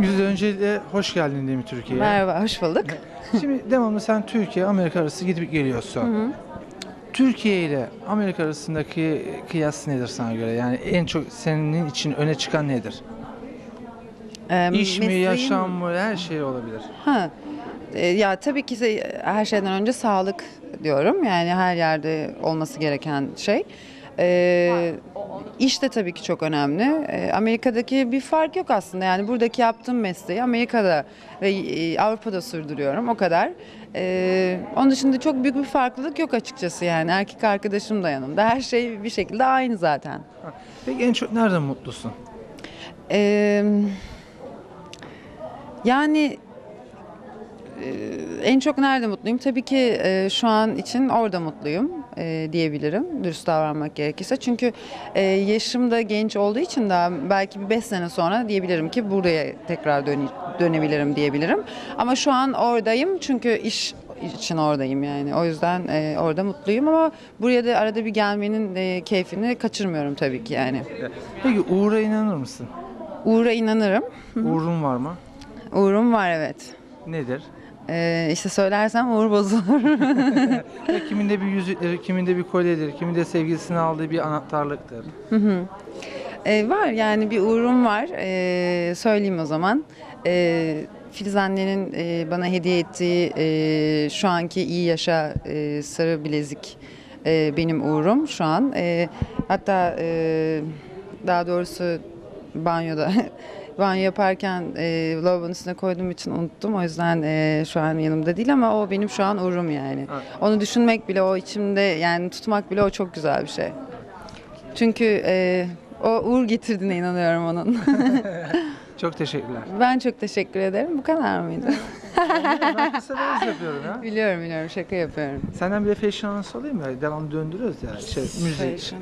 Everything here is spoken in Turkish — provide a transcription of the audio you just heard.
Yüzde öncelikle hoş geldin diyeyim Türkiye'ye. Merhaba, hoş bulduk. Şimdi devamlı sen Türkiye, Amerika arası gidip geliyorsun. Türkiye ile Amerika arasındaki kıyas nedir sana göre? Yani en çok senin için öne çıkan nedir? Ee, İş mi, mesleğim- yaşam mı, her şey olabilir. Ha. Ee, ya tabii ki de her şeyden önce sağlık diyorum. Yani her yerde olması gereken şey. Ee, iş de tabii ki çok önemli. Ee, Amerika'daki bir fark yok aslında. Yani buradaki yaptığım mesleği Amerika'da ve e, Avrupa'da sürdürüyorum. O kadar. Ee, onun dışında çok büyük bir farklılık yok açıkçası yani. Erkek arkadaşım da yanımda. Her şey bir şekilde aynı zaten. Peki en çok nereden mutlusun? Ee, yani e, en çok nerede mutluyum? Tabii ki e, şu an için orada mutluyum e, diyebilirim. Dürüst davranmak gerekirse. Çünkü e, yaşım da genç olduğu için daha belki bir 5 sene sonra diyebilirim ki buraya tekrar döne- dönebilirim diyebilirim. Ama şu an oradayım çünkü iş için oradayım yani. O yüzden e, orada mutluyum ama buraya da arada bir gelmenin e, keyfini kaçırmıyorum tabii ki yani. Peki Uğur'a inanır mısın? Uğur'a inanırım. Uğur'un var mı? Uğurum var evet. Nedir? Ee, işte söylersem uğur bozulur. Kiminde bir yüzükleri, kiminde bir kolyedir, kiminde sevgilisini aldığı bir anahtarlıktır. Ee, var yani bir uğurum var. Ee, söyleyeyim o zaman. Ee, Filiz annenin e, bana hediye ettiği e, şu anki iyi yaşa e, sarı bilezik e, benim uğurum şu an. E, hatta e, daha doğrusu banyoda banyo yaparken e, lavabonun üstüne koyduğum için unuttum. O yüzden e, şu an yanımda değil ama o benim şu an uğurum yani. Evet. Onu düşünmek bile o içimde yani tutmak bile o çok güzel bir şey. Çünkü e, o uğur getirdiğine inanıyorum onun. Çok teşekkürler. ben çok teşekkür ederim. Bu kadar mıydı? ben kısa yapıyorum ya. biliyorum biliyorum şaka yapıyorum. Senden bir de fashion anonsu alayım mı? Devamlı döndürüyoruz ya. Şey, müzik. Fashion.